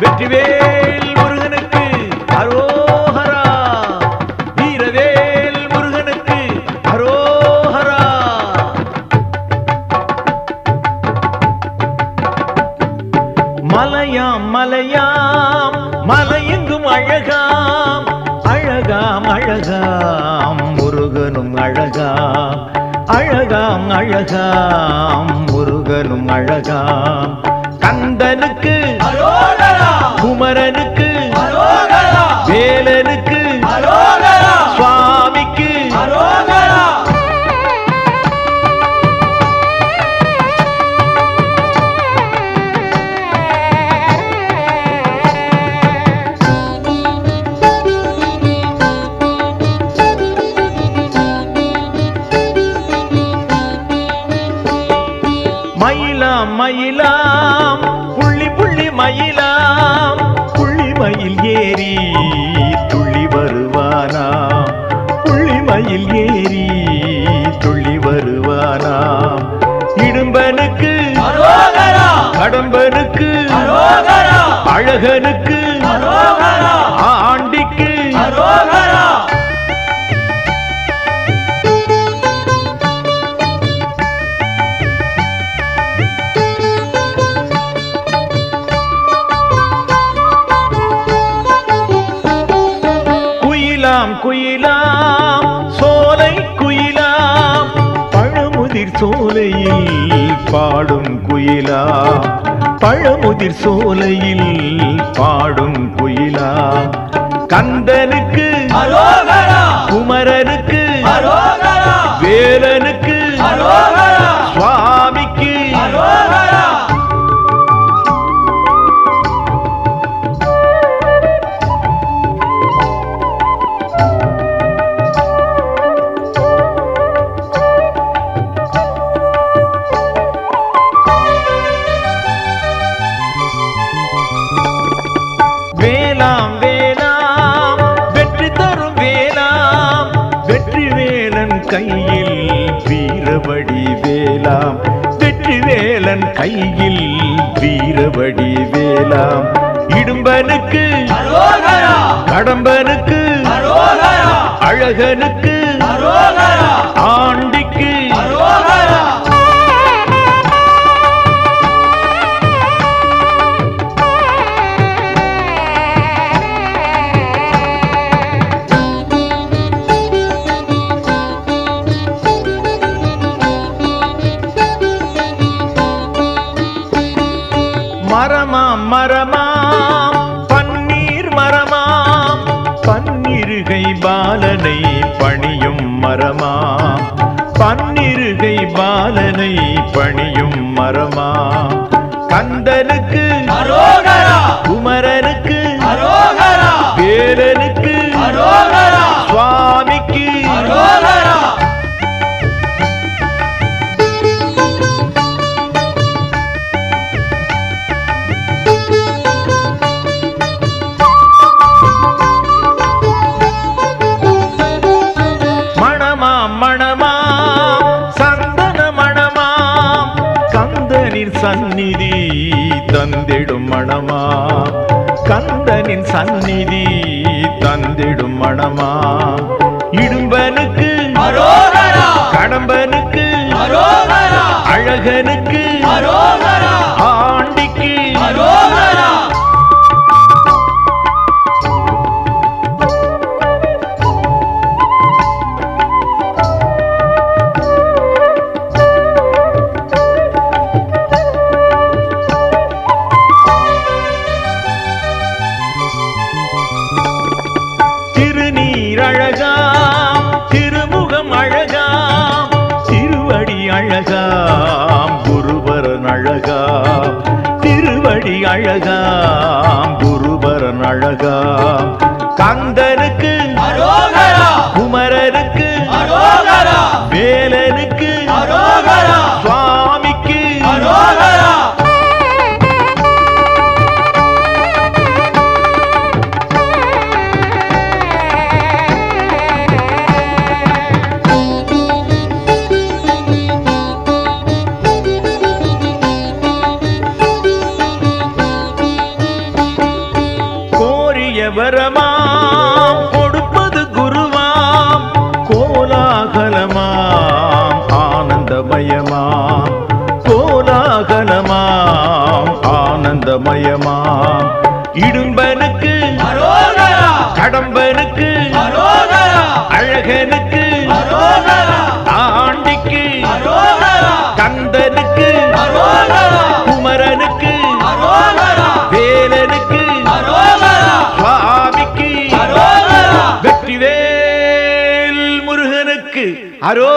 வெற்றிவேல் அழகாம் அழகாம் முருகனும் அழகாம். கந்தனுக்கு குமரனுக்கு மயிலாம் மயிலாம் புள்ளி புள்ளி மயிலாம் புள்ளி மயில் ஏறி துள்ளி வருவானாம் புள்ளி மயில் ஏறி துள்ளி வருவானாம் இடும்பனுக்கு கடம்பனுக்கு அழகனுக்கு குயிலாம் சோலை குயிலாம் பழமுதிர் சோலையில் பாடும் குயிலாம். பழமுதிர் சோலையில் பாடும் குயிலாம். கந்தனுக்கு குமரனுக்கு கையில் வீரபடி வேலாம் வெற்றி வேலன் கையில் வீரபடி வேலாம் இடும்பனுக்கு கடம்பனுக்கு அழகனுக்கு மரமாம் பன்னீர் மரமாம் பன்னிருகை பாலனை பணியும் மரமாம் பன்னிருகை பாலனை பணியும் மரமாம் கந்தனின் சந்நிதி தந்திடும் மணமாம் இடும்பனுக்கு கடம்பனுக்கு அழகனுக்கு அழகாம் கந்தனுக்கு அழகனுக்கு அழகனுக்கு ஆண்டிக்கு கந்தனுக்கு குமரனுக்கு வேலனுக்கு சுவாமிக்கு வெற்றிவேல் முருகனுக்கு அரோ